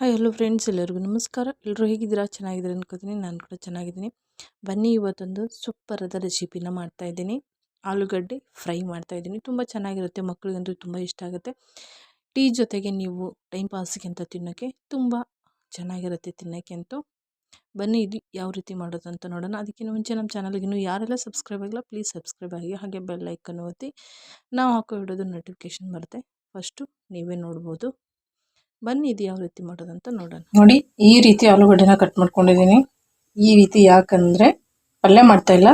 Hi, hello friends, ಎಲ್ಲರಿಗೂ ನಮಸ್ಕಾರ. ಎಲ್ಲರೂ ಹೇಗಿದ್ದೀರಾ? ಚೆನ್ನಾಗಿದ್ದೀರಾ ಅನ್ಕೋತೀನಿ. ನಾನು ಕೂಡ ಚೆನ್ನಾಗಿದ್ದೀನಿ. ಬನ್ನಿ, ಇವತ್ತೊಂದು ಸೂಪರಾದ ರೆಸಿಪಿನ ಮಾಡ್ತಾಯಿದ್ದೀನಿ ಆಲೂಗಡ್ಡೆ ಫ್ರೈ ಮಾಡ್ತಾಯಿದ್ದೀನಿ ತುಂಬ ಚೆನ್ನಾಗಿರುತ್ತೆ. ಮಕ್ಕಳಿಗಂತೂ ತುಂಬ ಇಷ್ಟ ಆಗುತ್ತೆ. ಟೀ ಜೊತೆಗೆ ನೀವು ಟೈಮ್ ಪಾಸ್ಗೆ ಅಂತ ತಿನ್ನೋಕ್ಕೆ ತುಂಬ ಚೆನ್ನಾಗಿರುತ್ತೆ ತಿನ್ನೋಕ್ಕೆ ಅಂತೂ. ಬನ್ನಿ, ಇದು ಯಾವ ರೀತಿ ಮಾಡೋದು ಅಂತ ನೋಡೋಣ ಅದಕ್ಕಿಂತ ಮುಂಚೆ ನಮ್ಮ ಚಾನಲ್ಗೆ ಇನ್ನೂ ಯಾರೆಲ್ಲ ಸಬ್ಸ್ಕ್ರೈಬ್ ಆಗಿಲ್ಲ, ಪ್ಲೀಸ್ ಸಬ್ಸ್ಕ್ರೈಬ್ ಆಗಿ ಹಾಗೆ ಬೆಲ್ ಐಕನ್ ಒತ್ತಿ. ನಾವು ಹಾಕೋ ಇಡೋದು ನೋಟಿಫಿಕೇಶನ್ ಬರುತ್ತೆ. ಫಸ್ಟು ನೀವೇ ನೋಡ್ಬೋದು. ಬನ್ನಿ ಇದು ಯಾವ ರೀತಿ ಮಾಡೋದಂತ ನೋಡೋಣ. ನೋಡಿ, ಈ ರೀತಿ ಆಲೂಗಡ್ಡೆನ ಕಟ್ ಮಾಡ್ಕೊಂಡಿದ್ದೀನಿ. ಈ ರೀತಿ ಯಾಕಂದರೆ ಪಲ್ಯ ಮಾಡ್ತಾ ಇಲ್ಲ.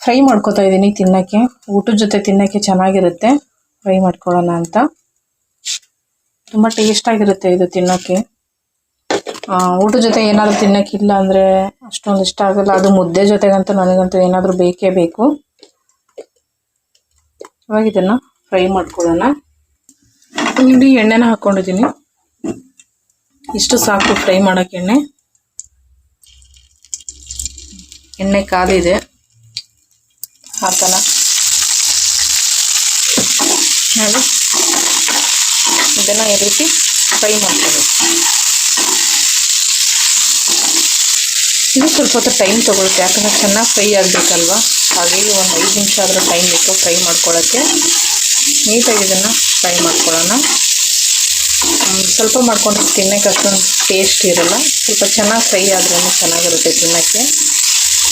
ಫ್ರೈ ಮಾಡ್ಕೊತಾ ಇದ್ದೀನಿ ತಿನ್ನೋಕ್ಕೆ. ಊಟದ ಜೊತೆ ತಿನ್ನೋಕ್ಕೆ ಚೆನ್ನಾಗಿರುತ್ತೆ. ಫ್ರೈ ಮಾಡ್ಕೊಳ್ಳೋಣ ಅಂತ. ತುಂಬ ಟೇಸ್ಟಾಗಿರುತ್ತೆ ಇದು ತಿನ್ನೋಕ್ಕೆ. ಊಟದ ಜೊತೆ ಏನಾದರೂ ತಿನ್ನೋಕ್ಕಿಲ್ಲ ಅಂದರೆ ಅಷ್ಟೊಂದು ಇಷ್ಟ ಆಗಲ್ಲ. ಅದು ಮುದ್ದೆ ಜೊತೆಗಂತೂ ನನಗಂತೂ ಏನಾದರೂ ಬೇಕೇ ಬೇಕು. ಇವಾಗ ಇದನ್ನು ಫ್ರೈ ಮಾಡ್ಕೊಳ್ಳೋಣ. ಇಲ್ಲಿ ಎಣ್ಣೆನ ಹಾಕ್ಕೊಂಡಿದ್ದೀನಿ ಇಷ್ಟು ಸಾಕು ಫ್ರೈ ಮಾಡೋಕ್ಕೆ ಎಣ್ಣೆ. ಎಣ್ಣೆ ಕಾದಿದೆ ಹಾಕೋಣ. ನೋಡಿ. ಇದನ್ನು ಈ ರೀತಿ ಫ್ರೈ ಮಾಡ್ಕೋಬೇಕು. ಇದು ಸ್ವಲ್ಪ ಹೊತ್ತು ಟೈಮ್ ತೊಗೊಳುತ್ತೆ ಯಾಕಂದರೆ ಚೆನ್ನಾಗಿ ಫ್ರೈ ಆಗಬೇಕಲ್ವ? ಹಾಗಾಗಿ ಒಂದು ಐದು ನಿಮಿಷ ಆದರೂ ಟೈಮ್ ಬೇಕು ಫ್ರೈ ಮಾಡ್ಕೊಳ್ಳೋಕ್ಕೆ ನೀಟಾಗಿ ಇದನ್ನು ಫ್ರೈ ಮಾಡ್ಕೊಳ್ಳೋಣ. ಸ್ವಲ್ಪ ಮಾಡ್ಕೊಂಡು ತಿನ್ನೋಕ್ಕೆ ಅಷ್ಟೊಂದು ಟೇಸ್ಟ್ ಇರೋಲ್ಲ. ಸ್ವಲ್ಪ ಚೆನ್ನಾಗಿ ಫ್ರೈ ಆದ್ರೂ ಚೆನ್ನಾಗಿರುತ್ತೆ ತಿನ್ನೋಕ್ಕೆ.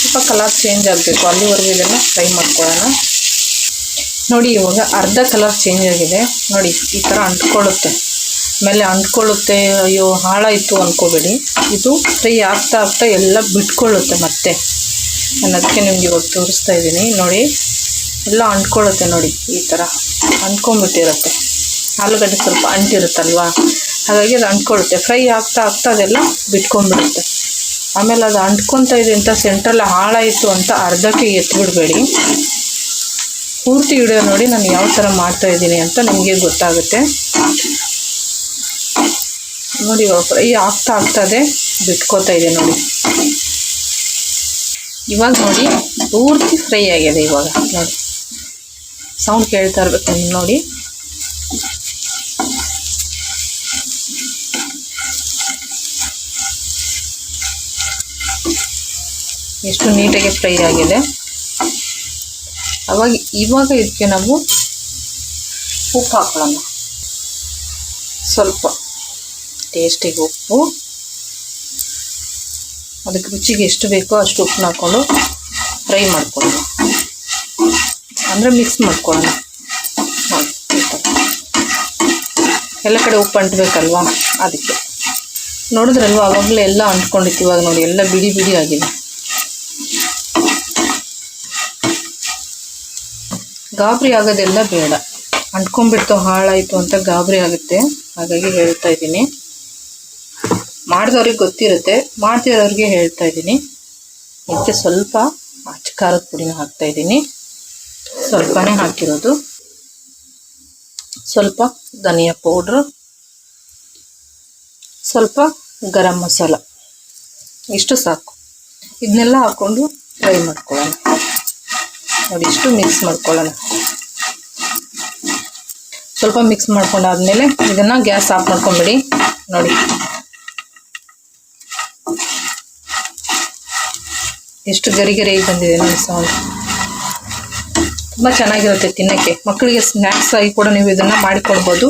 ಸ್ವಲ್ಪ ಕಲರ್ ಚೇಂಜ್ ಆಗಬೇಕು. ಅಲ್ಲಿವರೆಗೂ ಇದನ್ನು ಫ್ರೈ ಮಾಡ್ಕೊಳ್ಳೋಣ. ನೋಡಿ, ಇವಾಗ ಅರ್ಧ ಕಲರ್ ಚೇಂಜ್ ಆಗಿದೆ. ನೋಡಿ, ಈ ಥರ ಅಂಟ್ಕೊಳ್ಳುತ್ತೆ. ಆಮೇಲೆ ಅಂಟ್ಕೊಳ್ಳುತ್ತೆ, ಅಯ್ಯೋ, ಹಾಳಾಯಿತು ಅಂದ್ಕೋಬೇಡಿ ಇದು ಫ್ರೈ ಆಗ್ತಾ ಆಗ್ತಾ ಎಲ್ಲ ಬಿಟ್ಕೊಳ್ಳುತ್ತೆ ಮತ್ತೆ. ನಾನು ಅದಕ್ಕೆ ನಿಮ್ಗೆ ಇವಾಗ ತೋರಿಸ್ತಾ ಇದ್ದೀನಿ. ನೋಡಿ ಎಲ್ಲ ಅಂಟ್ಕೊಳ್ಳುತ್ತೆ ನೋಡಿ ಈ ಥರ. ಅಂಟ್ಕೊಂಡ್ಬಿಟ್ಟಿರುತ್ತೆ. ಆಲೂಗಡ್ಡೆ ಸ್ವಲ್ಪ ಅಂಟಿರುತ್ತಲ್ವಾ? ಹಾಗಾಗಿ ಅದು ಅಂಟ್ಕೊಳ್ಳುತ್ತೆ. ಫ್ರೈ ಆಗ್ತಾ ಆಗ್ತಾ ಅದೆಲ್ಲ ಬಿಟ್ಕೊಂಡ್ಬಿಡುತ್ತೆ. ಆಮೇಲೆ ಅದು ಅಂಟ್ಕೊತಾ ಇದೆ ಅಂತ ಸೆಂಟ್ರಲ್ಲಿ ಹಾಳಾಯಿತು ಅಂತ ಅರ್ಧಕ್ಕೆ ಎತ್ಬಿಡ್ಬೇಡಿ. ಪೂರ್ತಿ ವಿಡಿಯೋ ನೋಡಿ ನಾನು ಯಾವ ಥರ ಮಾಡ್ತಾ ಇದ್ದೀನಿ ಅಂತ ನಿಮಗೆ ಗೊತ್ತಾಗುತ್ತೆ. ನೋಡಿ ಫ್ರೈ ಆಗ್ತಾ ಆಗ್ತದೆ ಬಿಟ್ಕೋತಾ ಇದೆ ನೋಡಿ. ಇವಾಗ ನೋಡಿ ಪೂರ್ತಿ ಫ್ರೈ ಆಗಿದೆ ಇವಾಗ. ನೋಡಿ. ಸೌಂಡ್ ಕೇಳ್ತಾ ಇರ್ಬೇಕು ನೋಡಿ. ಎಷ್ಟು ನೀಟಾಗಿ ಫ್ರೈ ಆಗಿದೆ. ಅವಾಗ ಇವಾಗ ಇದಕ್ಕೆ ನಾವು ಉಪ್ಪು ಹಾಕೊಳ್ಳೋಣ. ಸ್ವಲ್ಪ ಟೇಸ್ಟಿಗೆ ಉಪ್ಪು. ಅದಕ್ಕೆ ರುಚಿಗೆ ಎಷ್ಟು ಬೇಕೋ ಅಷ್ಟು ಉಪ್ಪನ್ನ ಹಾಕ್ಕೊಂಡು ಫ್ರೈ ಮಾಡ್ಕೊಳ್ಳೋಣ. ಅಂದರೆ ಮಿಕ್ಸ್ ಮಾಡ್ಕೊಳ್ಳೋಣ. ಎಲ್ಲ ಕಡೆ ಉಪ್ಪು ಅಂಟಬೇಕಲ್ವಾ? ಅದಕ್ಕೆ. ನೋಡಿದ್ರಲ್ವ ಆವಾಗಲೇ ಎಲ್ಲ ಅಂಟ್ಕೊಂಡಿತ್ತು, ಇವಾಗ ನೋಡಿ, ಎಲ್ಲ ಬಿಡಿ ಬಿಡಿ ಆಗಿದೆ. ಗಾಬರಿ ಆಗೋದೆಲ್ಲ ಬೇಡ. ಅಂಟ್ಕೊಂಡ್ಬಿಡ್ತು, ಹಾಳಾಯಿತು ಅಂತ ಗಾಬರಿ ಆಗುತ್ತೆ. ಹಾಗಾಗಿ ಹೇಳ್ತಾ ಇದ್ದೀನಿ. ಮಾಡಿದವ್ರಿಗೆ ಗೊತ್ತಿರುತ್ತೆ, ಮಾಡ್ತಿರೋರಿಗೆ ಹೇಳ್ತಾ ಇದ್ದೀನಿ. ಇದಕ್ಕೆ ಸ್ವಲ್ಪ ಅಚ್ಚ ಖಾರದ ಪುಡಿನ ಹಾಕ್ತಾ ಇದ್ದೀನಿ. ಸ್ವಲ್ಪನೇ ಹಾಕಿರೋದು. ಸ್ವಲ್ಪ ಧನಿಯಾ ಪೌಡ್ರು. ಸ್ವಲ್ಪ ಗರಂ ಮಸಾಲ. ಇಷ್ಟು ಸಾಕು. ಇದನ್ನೆಲ್ಲ ಹಾಕ್ಕೊಂಡು ಫ್ರೈ ಮಾಡ್ಕೊಳ್ಳೋಣ. ನೋಡಿ, ಇಷ್ಟು ಮಿಕ್ಸ್ ಮಾಡ್ಕೊಳ್ಳೋಣ. ಸ್ವಲ್ಪ ಮಿಕ್ಸ್ ಮಾಡ್ಕೊಂಡಾದ್ಮೇಲೆ ಇದನ್ನು ಗ್ಯಾಸ್ ಆಫ್ ಮಾಡ್ಕೊಂಬಿಡಿ. ನೋಡಿ. ಎಷ್ಟು ಗರಿ ಗರಿ ಬಂದಿದೆ ನೋಡಿ ಸೌಂಡ್ ತುಂಬ ಚೆನ್ನಾಗಿರುತ್ತೆ ತಿನ್ನೋಕ್ಕೆ. ಮಕ್ಕಳಿಗೆ ಸ್ನ್ಯಾಕ್ಸ್ ಆಗಿ ಕೂಡ ನೀವು ಇದನ್ನು ಮಾಡಿಕೊಡ್ಬೋದು.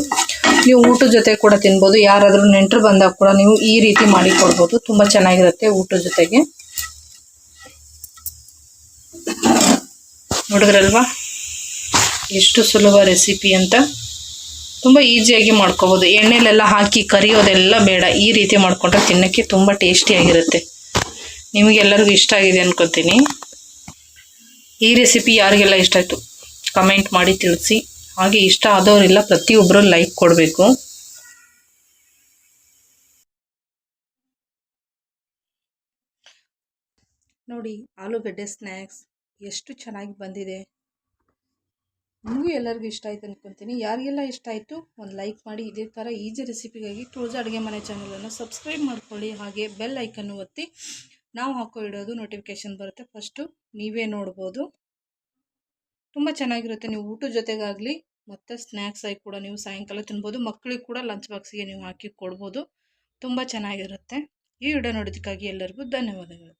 ನೀವು ಊಟದ ಜೊತೆ ಕೂಡ ತಿನ್ಬೋದು. ಯಾರಾದರೂ ನೆಂಟರು ಬಂದಾಗ ಕೂಡ ನೀವು ಈ ರೀತಿ ಮಾಡಿಕೊಡ್ಬೋದು. ತುಂಬ ಚೆನ್ನಾಗಿರುತ್ತೆ ಊಟದ ಜೊತೆಗೆ. ನೋಡಿದ್ರಲ್ವಾ? ಎಷ್ಟು ಸುಲಭ ರೆಸಿಪಿ ಅಂತ. ತುಂಬ ಈಸಿಯಾಗಿ ಮಾಡ್ಕೋಬೋದು. ಎಣ್ಣೆಲೆಲ್ಲ ಹಾಕಿ ಕರಿಯೋದೆಲ್ಲ ಬೇಡ. ಈ ರೀತಿ ಮಾಡಿಕೊಂಡ್ರೆ ತಿನ್ನೋಕ್ಕೆ ತುಂಬ ಟೇಸ್ಟಿಯಾಗಿರುತ್ತೆ ನಿಮಗೆಲ್ಲರಿಗೂ ಇಷ್ಟ ಆಗಿದೆ ಅನ್ಕೋತೀನಿ. ಈ ರೆಸಿಪಿ ಯಾರಿಗೆಲ್ಲ ಇಷ್ಟ ಆಯಿತು? ಕಮೆಂಟ್ ಮಾಡಿ ತಿಳಿಸಿ. ಹಾಗೆ ಇಷ್ಟ ಆದವರೆಲ್ಲ ಪ್ರತಿಯೊಬ್ಬರು ಲೈಕ್ ಕೊಡಬೇಕು. ನೋಡಿ, ಆಲೂಗಡ್ಡೆ ಸ್ನ್ಯಾಕ್ಸ್ ಎಷ್ಟು ಚೆನ್ನಾಗಿ ಬಂದಿದೆ. ನಿಮಗೂ ಎಲ್ಲರಿಗೂ ಇಷ್ಟ ಆಯಿತು ಅನ್ಕೊತೀನಿ. ಯಾರಿಗೆಲ್ಲ ಇಷ್ಟ ಆಯಿತು, ಒಂದು ಲೈಕ್ ಮಾಡಿ. ಇದೇ ಥರ ಈಜಿ ರೆಸಿಪಿಗಾಗಿ ತುಳಜ ಅಡುಗೆ ಮನೆ ಚಾನಲನ್ನು ಸಬ್ಸ್ಕ್ರೈಬ್ ಮಾಡ್ಕೊಳ್ಳಿ. ಹಾಗೆ ಬೆಲ್ ಐಕನ್ನು ಒತ್ತಿ. ನಾವು ಹಾಕೋ ಇಡೋದು ನೋಟಿಫಿಕೇಷನ್ ಬರುತ್ತೆ. ಫಸ್ಟು ನೀವೇ ನೋಡ್ಬೋದು. ತುಂಬ ಚೆನ್ನಾಗಿರುತ್ತೆ. ನೀವು ಊಟದ ಜೊತೆಗಾಗಲಿ, ಮತ್ತು ಸ್ನ್ಯಾಕ್ಸ್ ಆಗಿ ಕೂಡ ನೀವು ಸಾಯಂಕಾಲ ತಿನ್ಬೋದು. ಮಕ್ಕಳಿಗೆ ಕೂಡ ಲಂಚ್ ಬಾಕ್ಸಿಗೆ ನೀವು ಹಾಕಿ ಕೊಡ್ಬೋದು. ತುಂಬ ಚೆನ್ನಾಗಿರುತ್ತೆ. ಈ ವಿಡಿಯೋ ನೋಡೋದಕ್ಕಾಗಿ ಎಲ್ಲರಿಗೂ ಧನ್ಯವಾದಗಳು.